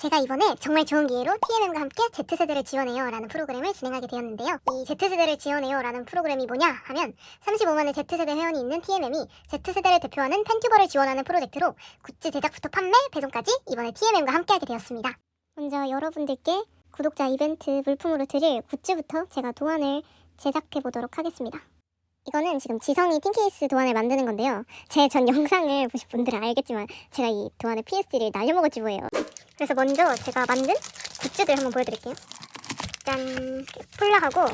제가 이번에 정말 좋은 기회로 TMM과 함께 Z세대를 지원해요 라는 프로그램을 진행하게 되었는데요. 이 Z세대를 지원해요 라는 프로그램이 뭐냐 하면 35만의 Z세대 회원이 있는 TMM이 Z세대를 대표하는 팬튜버를 지원하는 프로젝트로 굿즈 제작부터 판매, 배송까지 이번에 TMM과 함께하게 되었습니다. 먼저 여러분들께 구독자 이벤트 물품으로 드릴 굿즈부터 제가 도안을 제작해 보도록 하겠습니다. 이거는 지금 지성이 틴케이스 도안을 만드는 건데요. 제 전 영상을 보신 분들은 알겠지만 제가 이 도안의 PSD를 날려먹었지 뭐예요. 그래서 먼저 제가 만든 굿즈들 한번 보여드릴게요. 짠! 폴라하고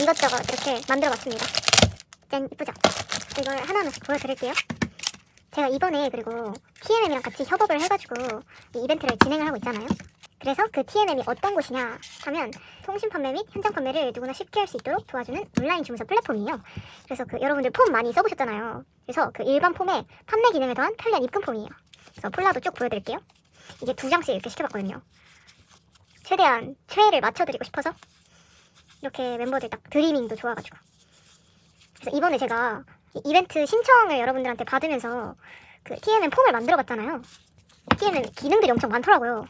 이것저것 이렇게 만들어봤습니다. 짠! 이쁘죠? 이걸 하나하나씩 보여드릴게요. 제가 이번에 그리고 TMM이랑 같이 협업을 해가지고 이 이벤트를 진행을 하고 있잖아요. 그래서 그 TMM이 어떤 곳이냐 하면 통신 판매 및 현장 판매를 누구나 쉽게 할 수 있도록 도와주는 온라인 주문서 플랫폼이에요. 그래서 그 여러분들 폼 많이 써보셨잖아요. 그래서 그 일반 폼에 판매 기능을 더한 편리한 입금 폼이에요. 그래서 폴라도 쭉 보여드릴게요. 이게 두 장씩 이렇게 시켜봤거든요. 최대한 최애를 맞춰드리고 싶어서 이렇게 멤버들 딱 드리밍도 좋아가지고 그래서 이번에 제가 이 이벤트 신청을 여러분들한테 받으면서 그 TMM 폼을 만들어봤잖아요. TMM 기능들이 엄청 많더라고요.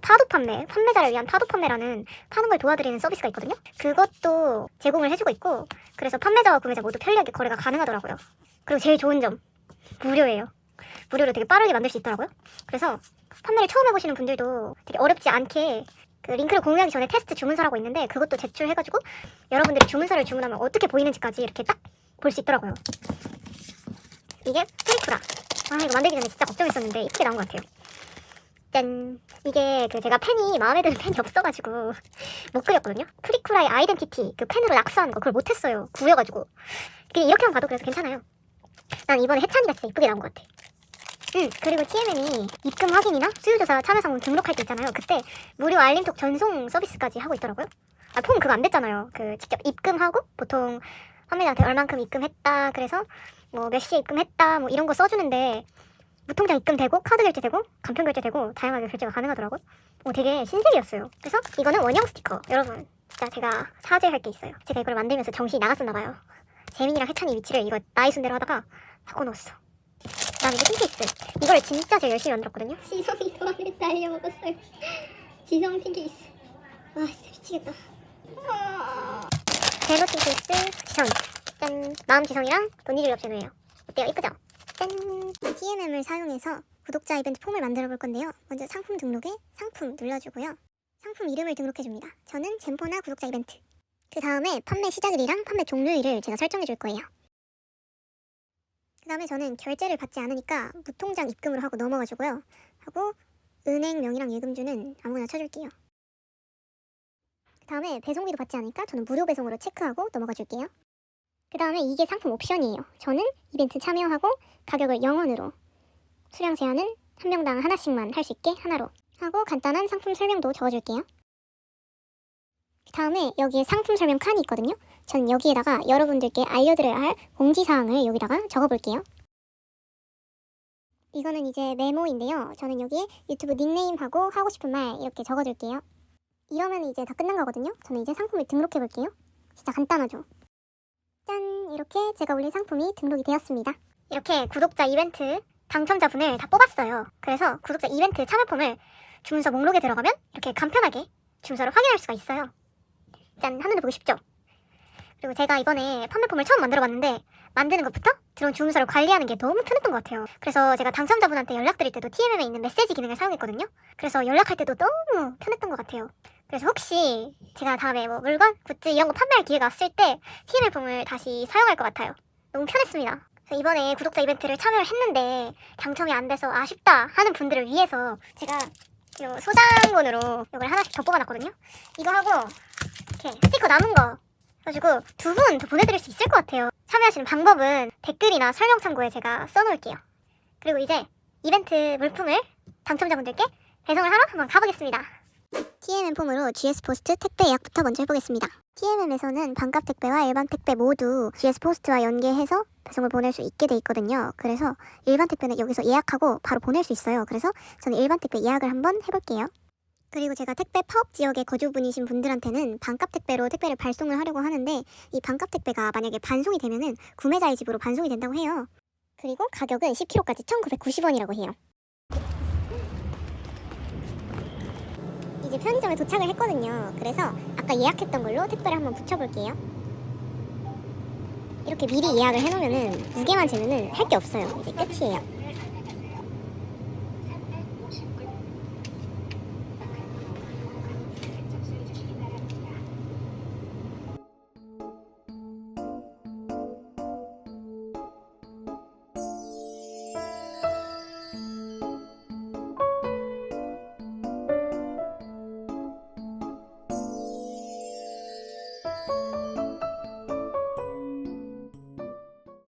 파도 판매, 판매자를 위한 파도 판매라는 파는 걸 도와드리는 서비스가 있거든요. 그것도 제공을 해주고 있고 그래서 판매자와 구매자 모두 편리하게 거래가 가능하더라고요. 그리고 제일 좋은 점 무료예요. 무료로 되게 빠르게 만들 수 있더라고요. 그래서 판매를 처음 해보시는 분들도 되게 어렵지 않게 그 링크를 공유하기 전에 테스트 주문서라고 있는데 그것도 제출해가지고 여러분들이 주문서를 주문하면 어떻게 보이는지까지 이렇게 딱 볼 수 있더라고요. 이게 프리프라. 아 이거 만들기 전에 진짜 걱정했었는데 이렇게 나온 것 같아요. 짠. 이게 그 제가 펜이 마음에 드는 펜이 없어가지고 못 그렸거든요. 프리쿠라의 아이덴티티 그 펜으로 낙서하는 거 그걸 못했어요. 구려가지고. 그게 이렇게만 봐도 그래서 괜찮아요. 난 이번에 해찬이가 진짜 이쁘게 나온 것 같아. 응, 그리고 TMN이 입금 확인이나 수요조사 참여 상품 등록할 때 있잖아요. 그때 무료 알림톡 전송 서비스까지 하고 있더라고요. 아, 폼 그거 안 됐잖아요. 그 직접 입금하고 보통 판매자한테 얼만큼 입금했다. 그래서 뭐 몇 시에 입금했다. 뭐 이런 거 써주는데 무통장 입금되고 카드 결제되고 간편 결제되고 다양하게 결제가 가능하더라고요. 어, 되게 신세계였어요. 그래서 이거는 원형 스티커. 여러분, 진짜 제가 사죄할 게 있어요. 제가 이걸 만들면서 정신이 나갔었나 봐요. 재민이랑 해찬이 위치를 이거 나이 순대로 하다가 바꿔놓았어. 그다음에 이게 틴케이스. 이걸 진짜 제가 열심히 만들었거든요. 지성이 도안을 날려먹었어요. 지성 틴케이스. 아 진짜 미치겠다. 제로 틴케이스 지성. 짠. 마음 지성이랑 돈이줄 옵션이에요. 어때요? 이쁘죠? 짠. TMM을 사용해서 구독자 이벤트 폼을 만들어 볼 건데요. 먼저 상품 등록에 상품 눌러주고요. 상품 이름을 등록해 줍니다. 저는 젠포나 구독자 이벤트. 그 다음에 판매 시작일이랑 판매 종료일을 제가 설정해 줄 거예요. 그 다음에 저는 결제를 받지 않으니까 무통장 입금으로 하고 넘어가지고요. 하고 은행명이랑 예금주는 아무거나 쳐줄게요. 그 다음에 배송비도 받지 않으니까 저는 무료 배송으로 체크하고 넘어가 줄게요. 그 다음에 이게 상품 옵션이에요. 저는 이벤트 참여하고 가격을 0원으로 수량 제한은 한 명당 하나씩만 할 수 있게 하나로 하고 간단한 상품 설명도 적어줄게요. 그 다음에 여기에 상품 설명 칸이 있거든요. 전 여기에다가 여러분들께 알려드려야 할 공지사항을 여기다가 적어볼게요. 이거는 이제 메모인데요. 저는 여기에 유튜브 닉네임하고 하고 싶은 말 이렇게 적어줄게요. 이러면 이제 다 끝난 거거든요. 저는 이제 상품을 등록해볼게요. 진짜 간단하죠? 짠! 이렇게 제가 올린 상품이 등록이 되었습니다. 이렇게 구독자 이벤트 당첨자분을 다 뽑았어요. 그래서 구독자 이벤트 참여 폼을 주문서 목록에 들어가면 이렇게 간편하게 주문서를 확인할 수가 있어요. 짠! 한눈에 보기 쉽죠? 그리고 제가 이번에 판매품을 처음 만들어봤는데 만드는 것부터 들어온 주문서를 관리하는 게 너무 편했던 것 같아요. 그래서 제가 당첨자분한테 연락드릴 때도 TMM에 있는 메시지 기능을 사용했거든요. 그래서 연락할 때도 너무 편했던 것 같아요. 그래서 혹시 제가 다음에 뭐 물건, 굿즈 이런 거 판매할 기회가 왔을 때 TMM품을 다시 사용할 것 같아요. 너무 편했습니다. 이번에 구독자 이벤트를 참여를 했는데 당첨이 안 돼서 아쉽다 하는 분들을 위해서 제가 요 소장본으로 이걸 하나씩 더 뽑아놨거든요. 이거 하고 이렇게 스티커 남은 거 가지고 두 분 더 보내드릴 수 있을 것 같아요. 참여하시는 방법은 댓글이나 설명 창고에 제가 써놓을게요. 그리고 이제 이벤트 물품을 당첨자분들께 배송을 하러 한번 가보겠습니다. TMM 폼으로 GS 포스트 택배 예약부터 먼저 해보겠습니다. TMM에서는 반값 택배와 일반 택배 모두 GS 포스트와 연계해서 배송을 보낼 수 있게 돼 있거든요. 그래서 일반 택배는 여기서 예약하고 바로 보낼 수 있어요. 그래서 저는 일반 택배 예약을 한번 해볼게요. 그리고 제가 택배 파업 지역의 거주분이신 분들한테는 반값 택배로 택배를 발송을 하려고 하는데 이 반값 택배가 만약에 반송이 되면은 구매자의 집으로 반송이 된다고 해요. 그리고 가격은 10kg까지 1,990원이라고 해요. 이제 편의점에 도착을 했거든요. 그래서 아까 예약했던 걸로 택배를 한번 붙여볼게요. 이렇게 미리 예약을 해놓으면은 무게만 재면은 할 게 없어요. 이제 끝이에요.